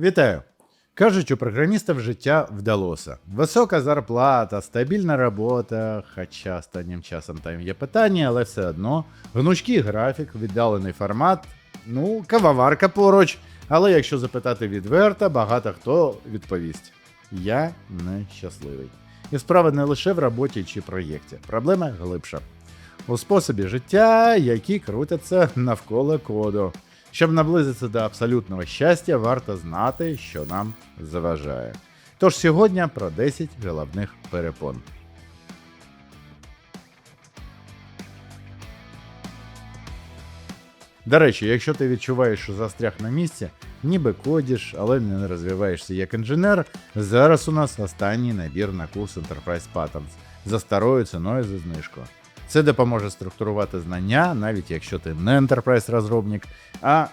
Вітаю! Кажуть, у програмістів життя вдалося. Висока зарплата, стабільна робота, хоча останнім часом там є питання, але все одно. Гнучкий графік, віддалений формат, ну, кавоварка поруч. Але якщо запитати відверто, багато хто відповість: Я не щасливий. І справа не лише в роботі чи проєкті. Проблема глибша. У способі життя, які крутяться навколо коду. Щоб наблизитися до абсолютного щастя, варто знати, що нам заважає. Тож сьогодні про 10 головних перепон. До речі, якщо ти відчуваєш, що застряг на місці, ніби кодиш, але не розвиваєшся як інженер, зараз у нас останній набір на курс Enterprise Patterns за старою ціною за знижку. Це допоможе структурувати знання, навіть якщо ти не enterprise розробник, а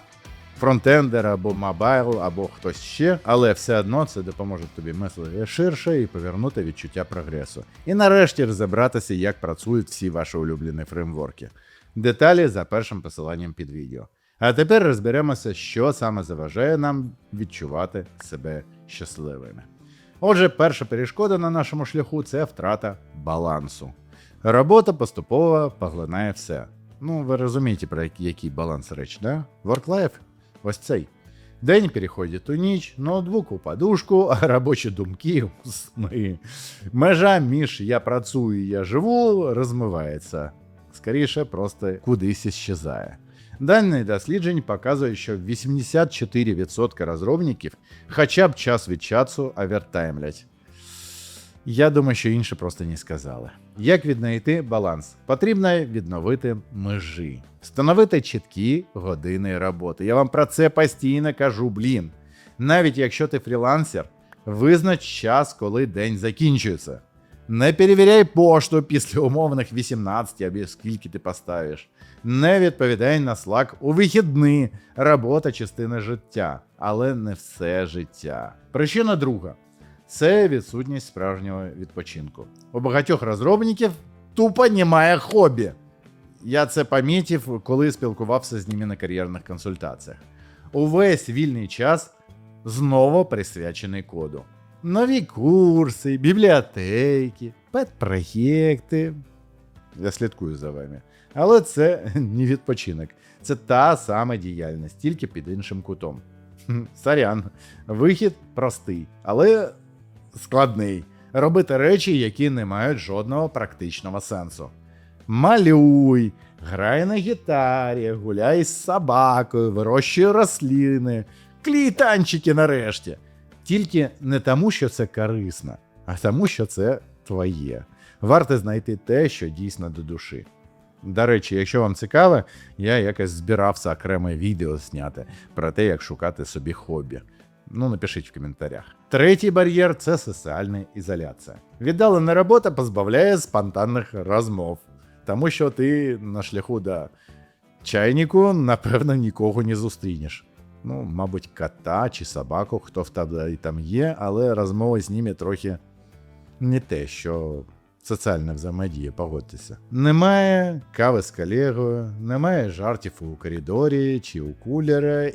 фронтендер або мобайл, або хтось ще, але все одно це допоможе тобі мислити ширше і повернути відчуття прогресу. І нарешті розібратися, як працюють всі ваші улюблені фреймворки. Деталі за першим посиланням під відео. А тепер розберемося, що саме заважає нам відчувати себе щасливими. Отже, перша перешкода на нашому шляху це втрата балансу. Робота поступово поглинає все. Ну, ви розумієте, про який, баланс речі, да? Work-life ось цей. День переходить у ніч, ноутбук у подушку, а робочі думки у сни. Межа між я працюю і я живу розмивається. Скоріше, просто кудись іщезає. Дані досліджень показують, що 84% розробників хоча б час від часу овертаймлять. Я думаю, що інше просто не сказали. Як віднайти баланс? Потрібно відновити межі, встановити чіткі години роботи. Я вам про це постійно кажу, блін. Навіть якщо ти фрілансер, визнач час, коли день закінчується. Не перевіряй пошту після умовних 18 або скільки ти поставиш. Не відповідай на Slack у вихідні. Робота частина життя, але не все життя. Причина друга це відсутність справжнього відпочинку. У багатьох розробників тупо немає хобі. Я це помітив, коли спілкувався з ними на кар'єрних консультаціях. Увесь вільний час знову присвячений коду. Нові курси, бібліотеки, педпроєкти. Я слідкую за вами. Але це не відпочинок. Це та сама діяльність, тільки під іншим кутом. Сорян, вихід простий, але складний. Робити речі, які не мають жодного практичного сенсу. Малюй, грай на гітарі, гуляй з собакою, вирощуй рослини, клій танчики нарешті. Тільки не тому, що це корисно, а тому, що це твоє. Варто знайти те, що дійсно до душі. До речі, якщо вам цікаво, я якось збирався окреме відео зняти про те, як шукати собі хобі. Ну, напишіть в коментарях. Третій бар'єр це соціальна ізоляція. Віддалена робота позбавляє спонтанних розмов, тому що ти на шляху до чайнику, напевно, нікого не зустрінеш. Ну, мабуть, кота чи собаку, хто в тебе там є, але розмови з ними трохи не те, що соціальна взаємодія, погодьтеся. Немає кави з колегою, немає жартів у коридорі чи у кулера,